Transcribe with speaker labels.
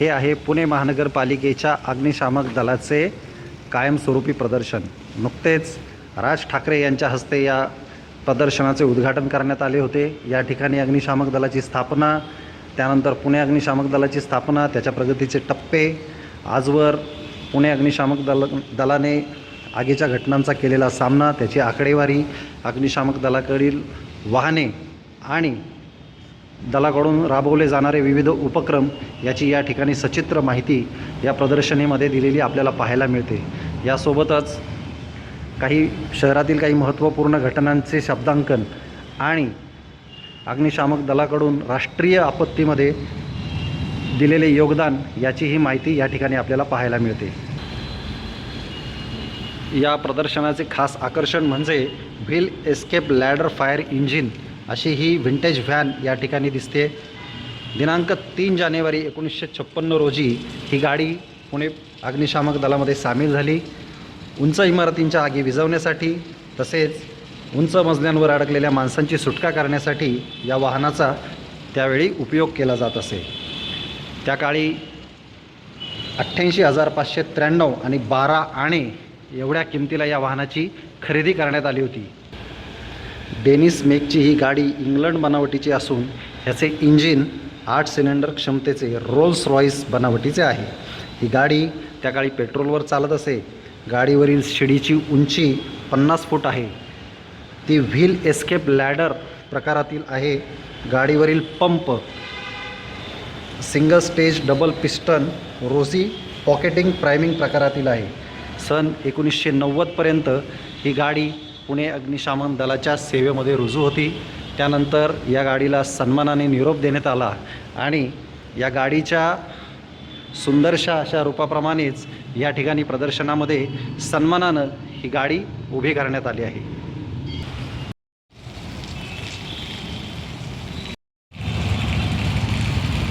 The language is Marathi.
Speaker 1: हे आहे पुणे महानगरपालिकेच्या अग्निशामक दलाचे कायमस्वरूपी प्रदर्शन. नुकतेच राज ठाकरे यांच्या हस्ते या प्रदर्शनाचे उद्घाटन करण्यात आले होते. या ठिकाणी अग्निशामक दलाची स्थापना त्यानंतर पुणे अग्निशामक दलाची स्थापना त्याच्या प्रगतीचे टप्पे आजवर पुणे अग्निशामक दल दलाने आगीच्या घटनांचा केलेला सामना त्याची आकडेवारी अग्निशामक दलाकडील वाहने आणि दलाकडून राबवले जाणारे विविध उपक्रम याची या ठिकाणी सचित्र माहिती या प्रदर्शनीमध्ये दिलेली आपल्याला पाहायला मिळते. यासोबतच काही शहरातील काही महत्त्वपूर्ण घटनांचे शब्दांकन आणि अग्निशामक दलाकडून राष्ट्रीय आपत्तीमध्ये दिलेले योगदान याचीही माहिती या ठिकाणी आपल्याला पाहायला मिळते. या प्रदर्शनाचे खास आकर्षण म्हणजे wheel escape ladder fire engine अशी ही विंटेज व्हॅन या ठिकाणी दिसते. दिनांक तीन जानेवारी एकोणीसशे छप्पन्न रोजी ही गाडी पुणे अग्निशामक दलामध्ये सामील झाली. उंच इमारतींच्या आगी विझवण्यासाठी तसेच उंच मजल्यांवर अडकलेल्या माणसांची सुटका करण्यासाठी या वाहनाचा त्यावेळी उपयोग केला जात असे. त्या काळी अठ्ठ्याऐंशी हजार पाचशे त्र्याण्णव आणि बारा आणे एवढ्या किमतीला या वाहनाची खरेदी करण्यात आली होती. डेनिस मेकची ही गाडी इंग्लंड बनावटीची असून ह्याचे इंजिन आठ सिलेंडर क्षमतेचे रोल्स रॉईस बनावटीचे आहे. ही गाडी त्या काळी पेट्रोलवर चालत असे. गाडीवरील शिडीची उंची पन्नास फूट आहे. ती व्हील एस्केप लॅडर प्रकारातील आहे. गाडीवरील pump single stage double piston rosy pocketing priming प्रकारातील आहे. सन एकोणीसशे नव्वदपर्यंत ही गाडी पुणे अग्निशामन दलाच्या सेवेमध्ये रुजू होती. त्यानंतर या गाडीला सन्मानाने निरोप देण्यात आला आणि या गाडीच्या सुंदरशा अशा रूपाप्रमाणेच या ठिकाणी प्रदर्शनामध्ये सन्मानानं ही गाडी उभी करण्यात आली आहे.